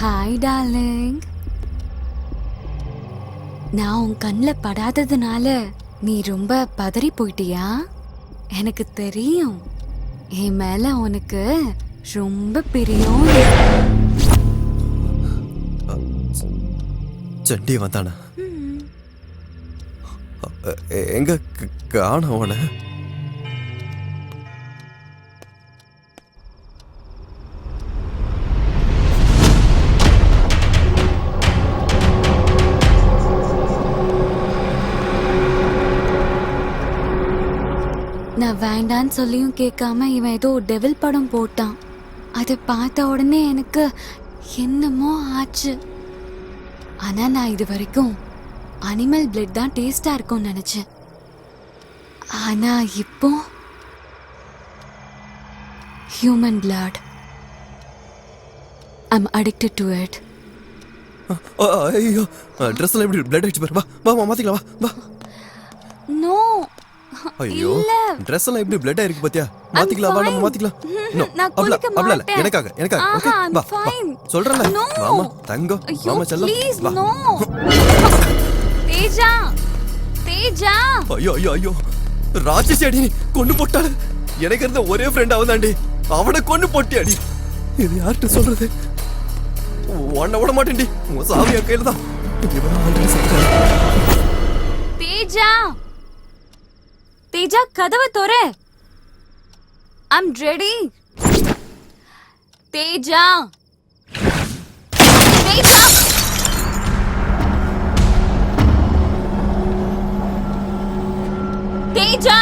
Hi darling நான் உன் கண்ணில் படாததுனால நீ ரொம்ப பதறி போயிட்டியா? எனக்கு தெரியும். என் மேல உனக்கு ரொம்ப பிரியம். சண்டி வந்தானா? எங்க காணோம் அவனை. வேண்டான்னு சொல்லியும் கேட்காம இவன் ஏதோ டெவில் படம் போட்டான். அதை பார்த்த உடனே எனக்கு என்னமோ ஆச்சு. ஆனா நான் இது வரைக்கும் அனிமல் பிளட் தான் டேஸ்டா இருக்கும்னு நினைச்சேன். ஆனா இப்போ human blood I'm addicted to it ஐயோ ட்ரெஸ் எல்லாம் எப்படி பிளட் அடிச்சு பாரு. வா வா வா மாத்திக்கலாம் வா வா. நோ ஐயோ. ட்ரெஸ் எல்லாம் எப்படி பிளட் ஆயிருக்கு பாத்தியா? மாத்திக்கலாம் வா நம்ம. மாத்திக்கலாம். நோ நான் குளிக்க மாட்டேன். எனக்காக எனக்காக ஆஹா, ஓகே I'm வா வா fine. சொல்றேன்ல. No. வாமா தங்கம். ஐயோ வாமா செல்லம். ப்ளீஸ் வா. நோ தேஜா தேஜா. ஐயோ ஐயோ ஐயோ. ராட்சசி அடி நீ கொண்டு போட்டாளு. எனக்கு இருந்த ஒரே ஃப்ரெண்ட் அவன் தாண்டி அவனை கொண்டு போட்டி அடி இது யார்கிட்ட சொல்றது? உன்னை விட மாட்டேன்டி. உன் சாமி என் கையில தான். இவன் ஆல்ரெடி செத்துட்டான். தேஜா. தேஜா கதவை தொற. I'm ready Teja. Teja. Teja.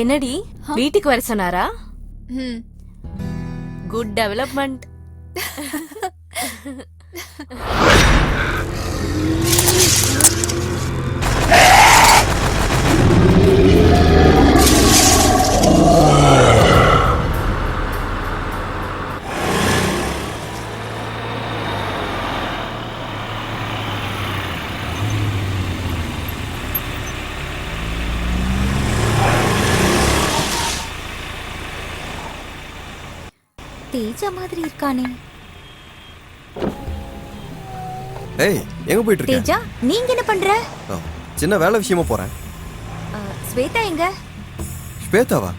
என்னடி வீட்டுக்கு வர சொன்னாரா குட் டெவலப்மெண்ட் தேஜா மாதிரி இருக்கானே. ஏய் எங்க போயிட்டு இருக்க? தேஜா நீங்க என்ன பண்ற? சின்ன வேலை விஷயமா போறேன். ஸ்வேதா எங்க? ஸ்வேதாவா?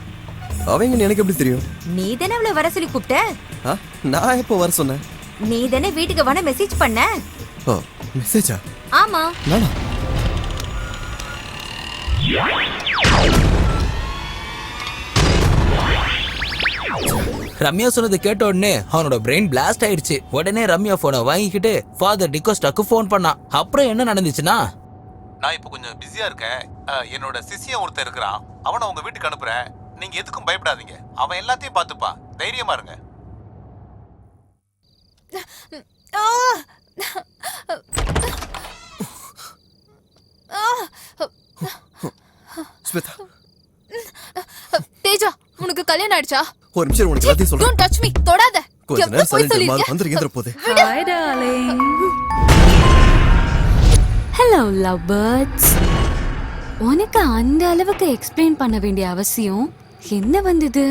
அவங்க எனக்கு எப்படி தெரியும்? நீ தானே அவளை வர சொல்லி கூப்பிட்ட? நான் எப்போ வர சொன்னேன்? நீ தானே வீட்டுக்கு வர மெசேஜ் பண்ண? ஓ மெசேஜா ஆமா. நானா? ரம்யா சொன்னது கேட்ட உடனே அவனோட பிரெயின் பிளாஸ்ட் ஆயிடுச்சு. உடனே ரம்யா போனை வாங்கிக்கிட்டு ஃபாதர் டிகோஸ்டாக்கு ஃபோன் பண்ணான் அப்புறம் என்ன நடந்துச்சுன்னா? நான் இப்போ கொஞ்சம் பிஸியா இருக்கேன். என்னோட சிசியன் ஒருத்தன் இருக்கிறான். அவனை உங்க வீட்டுக்கு அனுப்புறேன். நீங்க எதுக்கும் பயப்படாதீங்க. அவன் எல்லாத்தையும் பார்த்துப்பான் தைரியமா இருங்க. ஸ்வேதா தேஜா உனக்கு கல்யாணம் ஆயிடுச்சா? ஒரு நிமிஷம் உனக்கு எல்லாத்தையும் சொல்றேன். டச் மீ தொடாத. கொஞ்ச நேரம் போய் சைலண்ட் சொல்லிருக்க வந்து எந்திர போகுது. Hi darling hello love birds உனக்கு அந்த அளவுக்கு எக்ஸ்பிளைன் பண்ண வேண்டிய அவசியம் என்ன வந்தது?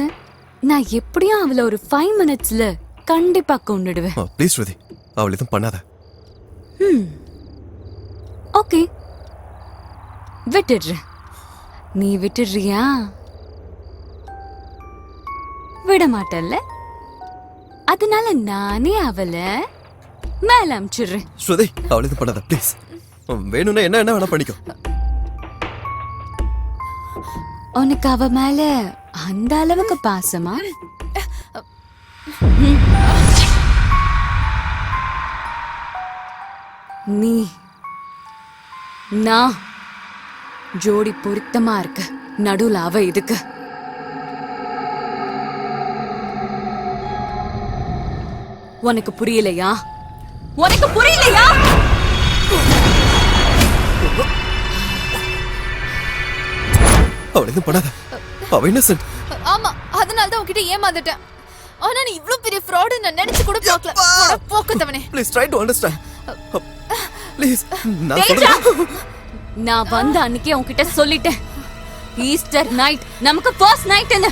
நான் எப்படியும் அவளை ஒரு ஃபைவ் மினிட்ஸ்ல கண்டிப்பா கொண்டுடுவேன் ப்ளீஸ் ஸ்ருதி அவள் எதுவும் பண்ணாத. ஓகே விட்டுடுறேன். நீ விட்டுடுறியா? விட மாட்டல்ல அதனால நானே அவளை மேல அமிச்சிடுறேன். ஸ்ருதி அவளை இது பண்ணாத ப்ளீஸ் வேணும்னா என்ன என்ன வேணா பண்ணிக்கோ. உனக்கு அவ மேல அந்த அளவுக்கு பாசமா? நீ நான் ஜோடி பொருத்தமா இருக்க நடுவுல அவ இதுக்கு உனக்கு புரியலையா? உனக்கு புரியலையா? அவளை இது பண்ணாத அவ இன்னசென்ட் ஆமா அதனால தான் உன்கிட்ட ஏமாந்துட்டேன். ஆனா நீ இவ்ளோ பெரிய ஃப்ராட் நான் நினைச்சு கூட பார்க்கல. போடா, போக்குத்தவனே please try to understand please நான்! சொல்றேன். நான் வந்த அன்னைக்கே உன்கிட்ட சொல்லிட்டேன். ஈஸ்டர் நைட் நமக்கு ஃபர்ஸ்ட் நைட்னு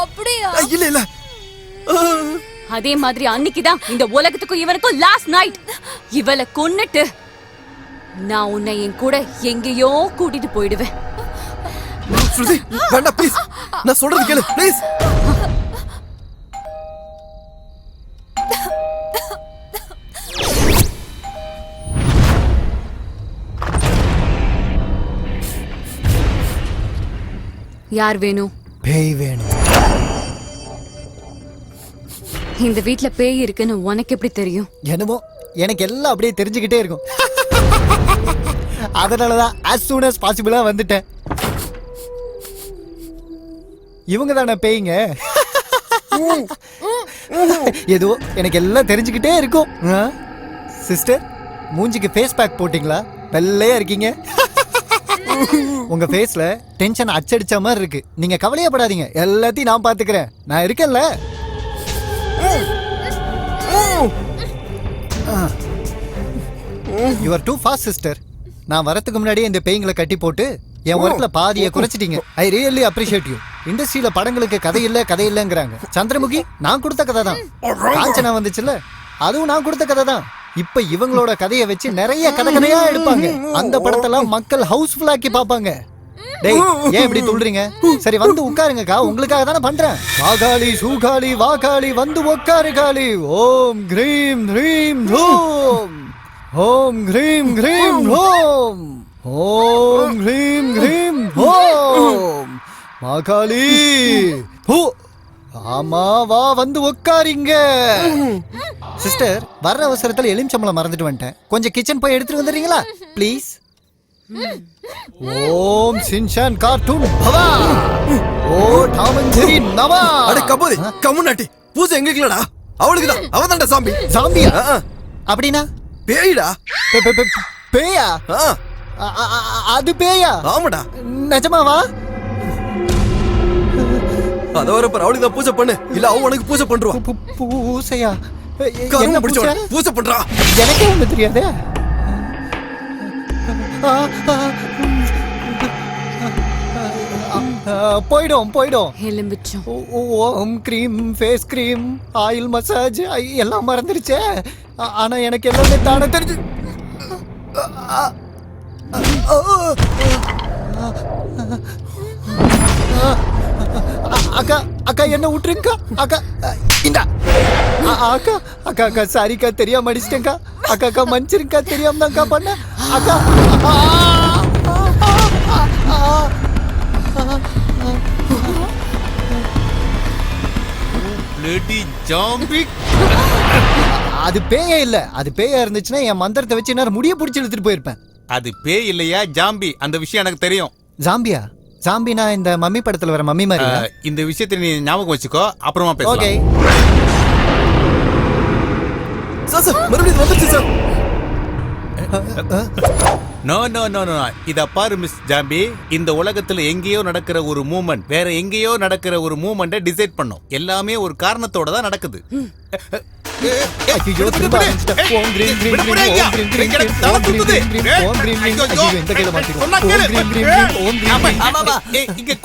அப்படியா? ஆ, இல்ல இல்ல. அதே மாதிரி அன்னைக்கு தான் இந்த உலகத்துக்கும் இவனுக்கும் லாஸ்ட் நைட் இவளை கொன்னுட்டு நான் உன்னை என் கூட எங்கேயோ கூட்டிட்டு போயிடுவேன். ஸ்ருதி வேண்டாம் ப்ளீஸ் நான் சொல்றது கேளு ப்ளீஸ் யார் வேணும் பேய் வேணும் இந்த வீட்ல பேய் இருக்குன்னு உனக்கு எப்படி தெரியும்? என்னமோ எனக்கு எல்லாம் அப்படியே தெரிஞ்சுக்கிட்டே இருக்கும். அதனால தான் as சூன் அஸ் பாசிபிளா வந்துட்டேன். இவங்க தானே பேய்ங்க? ஏதோ எனக்கு எல்லாம் தெரிஞ்சுக்கிட்டே இருக்கும். சிஸ்டர் மூஞ்சிக்கு ஃபேஸ் பேக் போட்டிங்களா? வெள்ளையா இருக்கீங்க. உங்க ஃபேஸ்ல டென்ஷன் அச்சடிச்ச மாதிரி இருக்கு. நீங்க கவலையப்படாதீங்க. எல்லாத்தையும் நான் பாத்துக்கிறேன் நான் இருக்கேன்ல. You are too fast sister நான் வரதுக்கு முன்னாடியே இந்த பேய்களை கட்டி போட்டு என் ஒர்க்ல பாதியை குறைச்சிட்டீங்க. ஐ ரியலி அப்ரிஷியேட் யூ இண்டஸ்ட்ரியில படங்களுக்கு கதை இல்ல கதை இல்லங்கிறாங்க. சந்திரமுகி நான் கொடுத்த கதை தான். காஞ்சனா வந்துச்சுல்ல? அதுவும் நான் கொடுத்த கதை தான். இப்ப இவங்களோட கதையை வச்சு நிறைய கதை கதையா எடுப்பாங்க. அந்த படத்தெல்லாம் மக்கள் ஹவுஸ்ஃபுல் ஆக்கி பாப்பாங்க டேய் ஏன் இப்படி துள்றீங்க சரி வந்து உட்காருங்கக்கா. உங்களுக்காக தானே பண்றேன். வாகாளி சூகாளி வாகாளி வந்து உட்காரு காளி. ஓம் கிரீம் ஹ்ரீம் ஹோம் ஓம் கிரீம் கிரீம் ஹோம் ஓம் கிரீம் கிரீம் ஹோம் மாகாளி ஹோ. ஆமா வா வந்து உட்காரிங்க. சிஸ்டர் வர்ற அவசரத்துல எலுமிச்சம்பளம் மறந்துட்டு வந்துட்டேன். கொஞ்சம் கிச்சன் போய் எடுத்துட்டு வந்துடுறீங்களா? ப்ளீஸ் ஓம் சின்சான் கார்ட்டூன் பவா. ஓ ஜெரி நவா. அட கபோதி கம்முனாட்டி பூஜை எங்களுக்கு இல்லடா அவளுக்கு தான் அவ தான்டா சாம்பி ஆ. அப்படின்னா? பேய்டா. பேயா? அது பேயா? ஆமாடா. நிஜமாவா அத வரப்ப அவளுக்கு தான் பூஜை பண்ணு. இல்ல அவ உனக்கு பூஜை பண்றா பூசையா? என்ன பிடிச்சவன பூஜை பண்றா எனக்கே ஒண்ணு தெரியாதே. போயிடும் போயிடும். எலும்பிச்சோம். ஓம் cream face cream oil massage எல்லாம் மறந்துருச்சே. ஆனா எனக்கு எல்லாமே தானே தெரிஞ்சு அக்கா அக்கா என்ன விட்டுருங்கக்கா அக்கா இந்தா. அக்கா அக்கா அக்கா சாரிக்கா தெரியாம அடிச்சிட்டேங்க்கா அக்கா அக்கா மன்னிச்சிருக்கா தெரியாம தான்க்கா பண்ண அக்கா. ஜாம்பி அது பேயே இல்ல. அது பேயா இருந்துச்சுன்னா என் மந்திரத்தை வச்சு நேரம் முடிய பிடிச்சி இழுத்துட்டு போயிருப்பேன். அது பேய் இல்லையா ஜாம்பி அந்த விஷயம் எனக்கு தெரியும். ஜாம்பியா ஜாம்பினா இந்த மம்மி படத்துல வர மம்மி மாதிரி இந்த விஷயத்தை நீ ஞாபகம் வச்சுக்கோ அப்புறமா ஓகே பேசலாம் சார் சார் மறுபடியும் வந்துருச்சு sir no no no no இத பாரு மிஸ் ஜாம்பி இந்த உலகத்துல எங்கேயோ நடக்கிற ஒரு மூமெண்ட் வேற எங்கேயோ நடக்கிற ஒரு மூமெண்ட்டை டிசைட் பண்ணும். எல்லாமே ஒரு காரணத்தோட தான் நடக்குது. ஐயோ, திரும்ப. ஓம் ஓம் ஓம் ஓம். ஐயோ, இந்த ஓம் ஓம். ஆமாமா. இங்க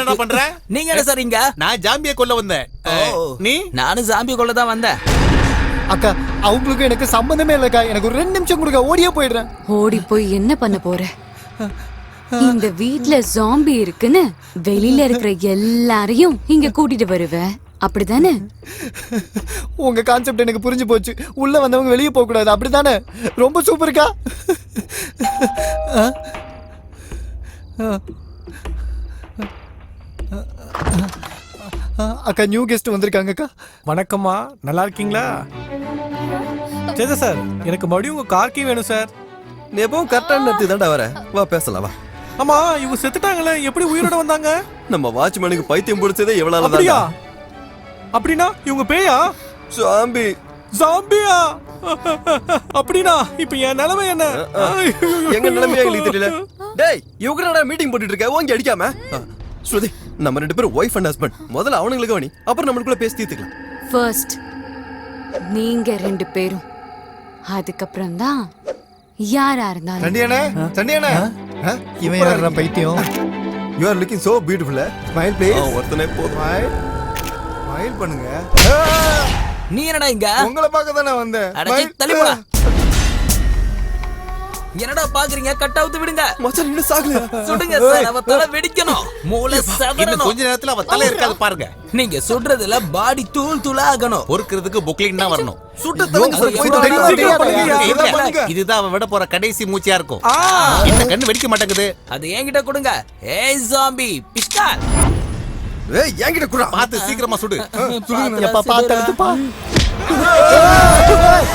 என்ன பண்ற? நீங்க என்ன சார் இங்க? நான் ஜாம்பியை கொல்ல வந்தேன். நீ? நானும் கொள்ள தான் வந்தேன். அக்கா அவங்களுக்கு எனக்கு சம்பந்தமே இல்லக்கா. எனக்கு ஒரு ரெண்டு நிமிஷம் கொடுக்க ஓடியே போயிடுறேன். ஓடி போய் என்ன பண்ண போற? இந்த வீட்ல ஜாம்பி இருக்குன்னு வெளியில இருக்கிற எல்லாரையும் இங்க கூட்டிட்டு வருவ. அப்படிதானே? உங்க கான்செப்ட் எனக்கு புரிஞ்சு போச்சு. உள்ள வந்தவங்க வெளியே போக கூடாது. அப்படிதானே? ரொம்ப சூப்பர்க்கா அக்கா நியூ கெஸ்ட் வந்திருக்காங்கக்கா வணக்கம்மா. நல்லா இருக்கீங்களா? சேதா சார் எனக்கு மறுபடியும் உங்க கார் கீ வேணும் சார். எப்பவும் கரெக்டான நேரத்துக்கு தான்டா வர. வா பேசலாம் வா. ஆமா இவங்க செத்துட்டாங்களே எப்படி உயிரோட வந்தாங்க? நம்ம வாட்ச்மேனுக்கு பைத்தியம் பிடிச்சதே எவ்வளவு அப்படியா? அப்படின்னா இவங்க பேயா? சாம்பி ஜாம்பியா? அப்படின்னா இப்ப என் நிலைமை என்ன? எங்க நிலைமையா எங்களுக்கு தெரியல? டேய் இவங்க என்னடா மீட்டிங் போட்டுட்டு இருக்க ஓங்கி அடிக்காம? ஸ்ருதி நம்ம ரெண்டு பேரும் ஒய்ஃப் அண்ட் ஹஸ்பண்ட் முதல்ல அவனுங்களுக்கு கவனி அப்புறம் நம்மளுக்குள்ள பேசி தீர்த்துக்கலாம். ஃபர்ஸ்ட் நீங்க ரெண்டு பேரும் அதுக்கப்புறம் தான் யாரா இருந்தாலும் சண்டியானே சண்டியானே இவன் யாரா பைத்தியம்? You are looking so beautiful smile please ஒருத்தனே போதும். ஸ்மைல் பண்ணுங்க. நீ என்னடா இங்க? உங்களை பார்க்க தானே வந்தேன். தள்ளி போடா. என்னடா பாக்குறீங்க? கட் அவுத்து விடுங்க. மச்சான் இன்னும் சாகலையா? சுடுங்க சார் அவ தலை வெடிக்கணும். மூளை இன்னும் சதறணும். கொஞ்ச நேரத்துல அவ தலை இருக்காது பாருங்க. நீங்க சுடுறதுல பாடி தூள் தூளா ஆகணும் பொறுக்கிறதுக்கு புக்லிங் தான் வரணும். சுட்ட. இதுதான் அவ விட போற கடைசி மூச்சியா இருக்கும். இந்த கண்ணு வெடிக்க மாட்டேங்குது. அது என்கிட்ட கொடுங்க. ஏய் ஜாம்பி பிஸ்டால் ஏய் என்கிட்ட குடுறா பார்த்து சீக்கிரமா சுடு. எப்ப பார்த்து